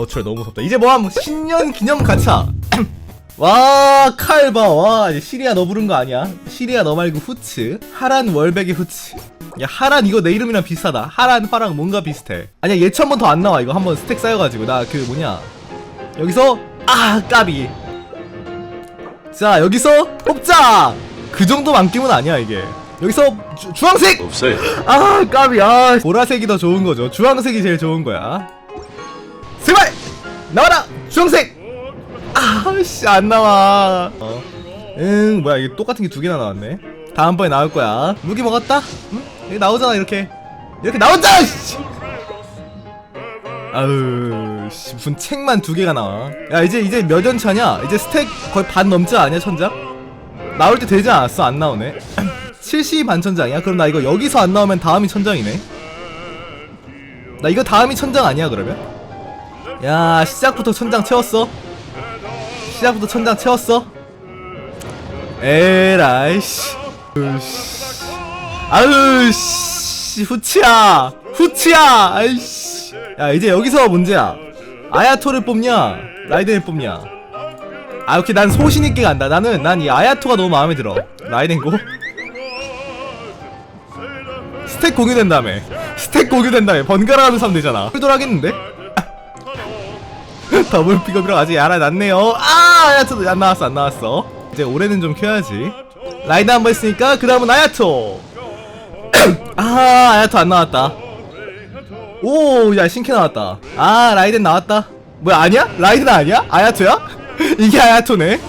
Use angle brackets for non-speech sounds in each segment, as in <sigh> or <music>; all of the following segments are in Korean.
버추얼 너무 무섭다. 이제 뭐함? 신년 기념 가차. <clears throat> 와 칼바 와 이제 시리아 너 부른 거 아니야? 시리아 너 말고 후츠. 하란 월백의 후츠. 야 하란 이거 내 이름이랑 비슷하다. 하란 화랑 뭔가 비슷해. 아니야 예천 번더 안 나와. 이거 한번 스택 쌓여가지고. 나 그 뭐냐? 여기서? 아 까비. 자 여기서 뽑자! 그 정도만큼은 아니야 이게. 여기서 주, 주황색! 없어요. 아 까비. 아 보라색이 더 좋은 거죠. 주황색이 제일 좋은 거야 제발! 나와라! 주황색! 아씨 안 나와. 어. 응 뭐야 이게 똑같은 게 두 개나 나왔네. 다음번에 나올 거야. 무기 먹었다? 응? 여기 나오잖아 이렇게. 이렇게 나오자 씨. 아유 씨, 무슨 책만 두 개가 나와. 야 이제 이제 몇연 차냐? 이제 스택 거의 반 넘지 않냐 천장? 나올 때 되지 않았어? 안 나오네. <clears throat> 70이 반 천장이야? 그럼 나 이거 여기서 안 나오면 다음이 천장이네. 나 이거 다음이 천장 아니야 그러면? 야 시작부터 천장 채웠어? 시작부터 천장 채웠어? 에라이씨. 으씨. 아으씨. 후치야. 후치야. 아이씨. 야 이제 여기서 문제야. 아야토를 뽑냐? 라이덴을 뽑냐? 아 오케이. 난 소신있게 간다. 나는 난 이 아야토가 너무 마음에 들어. 라이덴고. 스택 공유된 다음에. 스택 공유된 다음에 번갈아 가면서 하면 되잖아. 홀돌 하겠는데? 더블 픽업이랑 아직 알아놨네요. 아 아야토도 안 나왔어 안 나왔어. 이제 올해는 좀 켜야지. 라이드 한번 했으니까 그 다음은 아야토. <clears throat> 아 아야토 안 나왔다. 오야 신캐 나왔다. 아 라이덴 나왔다. 뭐야 아니야? 라이덴 아니야? 아야토야? <laughs> 이게 아야토네.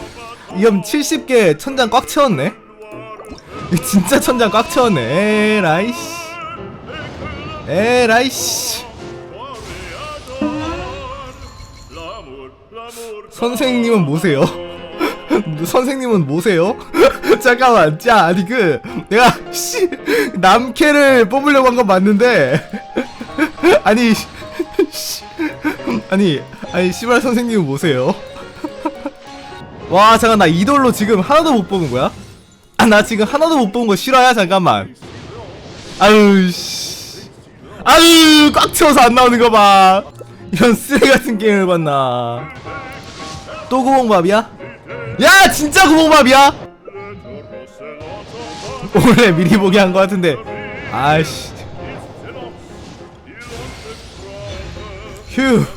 이건 70개 천장 꽉 채웠네. 진짜 천장 꽉 채웠네. 에라이씨. 에라이씨 선생님은 뭐세요? <laughs> 선생님은 뭐세요? <laughs> 잠깐만 자 아니 그 내가 씨 남캐를 뽑으려고 한 건 맞는데 <laughs> 아니 씨, 아니 아니 씨발 선생님은 뭐세요? 와 잠깐 나 이돌로 지금 하나도 못 뽑은 거야? 아, 나 지금 하나도 못 뽑은 거 싫어야 잠깐만 아유 씨 아유 꽉 채워서 안 나오는 거 봐 이런 쓰레기 같은 게임을 봤나. 또 구멍밥이야? 야 진짜 구멍밥이야? 원래 미리 보기 한 거 같은데. 아이씨. 휴. <laughs>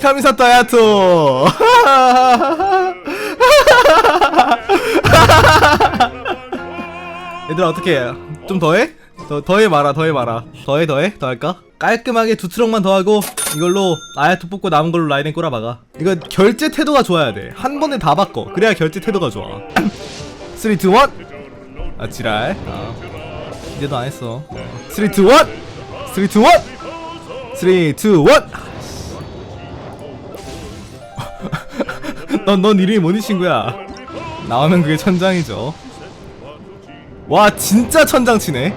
카미사토 아야토 <laughs> 얘들아 어떻게 해? 좀 더해? 더, 더해 말아 더해 말아 더해 더해? 더 할까? 깔끔하게 두 트럭만 더 하고 이걸로 아야토 뽑고 남은 걸로 라인에 꼬라박아. 이거 결제 태도가 좋아야 돼한 번에 다 바꿔. 그래야 결제 태도가 좋아. 3, 2, 1 아 지랄. 아. 이제도 안 했어. 3, 2, 1 3, 2, 1 3, 2, 1 넌, 넌 이름이 뭔 친구야? 나오면 그게 천장이죠 와 진짜 천장치네.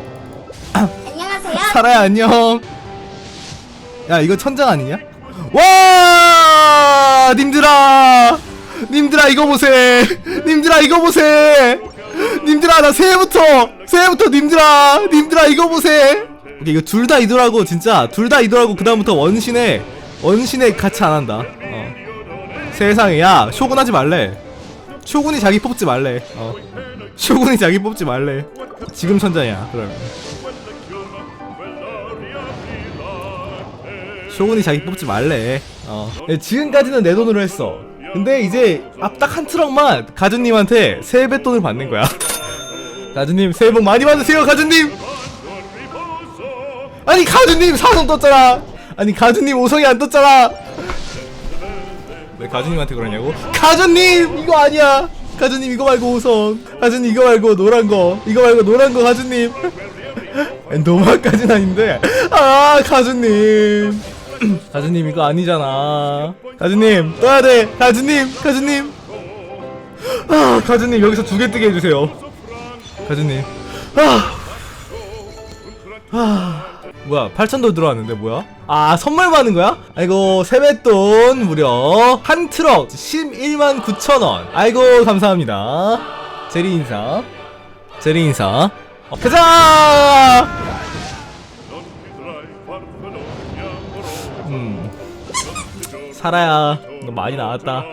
안녕하세요. <laughs> 사라야 안녕. 야 이거 천장 아니냐? 와! 님들아! 님들아 이거 보세. 님들아 이거 보세. 님들아 나 새해부터 새해부터 님들아. 님들아 이거 보세. 오케이 이거 둘 다 이돌하고 진짜. 둘 다 이돌하고 그 다음부터 원신에 원신에 같이 안 한다. 어. 세상에 야 쇼군 하지 말래. 쇼군이 자기 뽑지 말래. 어. 쇼군이 자기 뽑지 말래 지금 천장이야 그러면 쇼군이 자기 뽑지 말래. 어. 예, 지금까지는 내 돈으로 했어. 근데 이제 앞딱 한 트럭만 가주님한테 세뱃돈을 받는 거야. <laughs> 가주님 새해 복 많이 받으세요, 가주님. 아니 가주님 사성 떴잖아. 아니 가주님 오성이 안 떴잖아. 왜 가주님한테 그러냐고? 가주님 이거 아니야. 가주님 이거 말고 오성. 가주님 이거 말고 노란 거. 이거 말고 노란 거 가주님. <laughs> 노마까진 아닌데. 아 가주님. <clears throat> 가주님 이거 아니잖아. 가주님 떠야 돼. 가주님, 가주님. 아, 가주님 여기서 두 개 뜨게 해주세요. 가주님. 아, 아, 뭐야? 8천도 들어왔는데 뭐야? 아, 선물 받는 거야? 아이고 세뱃돈 무려 한 트럭 11만 9천 원. 아이고 감사합니다. 제리 인사. 제리 인사. 어, 가자 음 살아야 너 많이 나왔다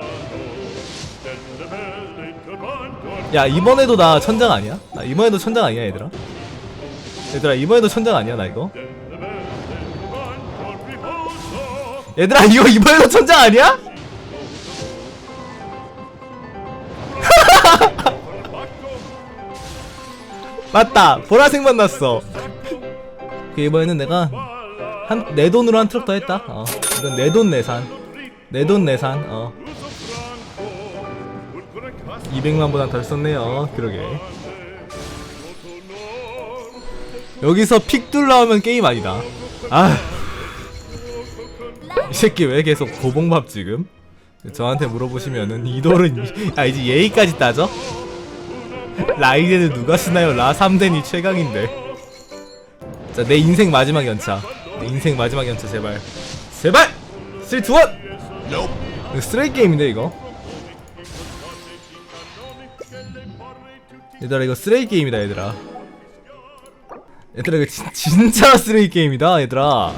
야 이번에도 나 천장 아니야? 나 이번에도 천장 아니야 얘들아? 얘들아 이번에도 천장 아니야 나 이거? 얘들아 이거 이번에도 천장 아니야? <laughs> 맞다 보라색만 났어. 그 이번에는 내가 한 내 돈으로 한 트럭 더 했다. 어 이건 내 돈 내산. 내 돈 내산 어. 200만보단 덜 썼네요 그러게 여기서 픽둘 나오면 게임 아니다 아 이 새끼 왜 계속 고봉밥 지금? 저한테 물어보시면은 이돌은 아 이제 예의까지 따져? 라이덴을 누가 쓰나요? 라 3덴이 최강인데 자 내 인생 마지막 연차 내 인생 마지막 연차 제발 제발! 3, 2, 1! 이거 쓰레기 게임인데 이거 얘들아 이거 쓰레기 게임이다 얘들아 얘들아 이거 진, 진짜 쓰레기 게임이다 얘들아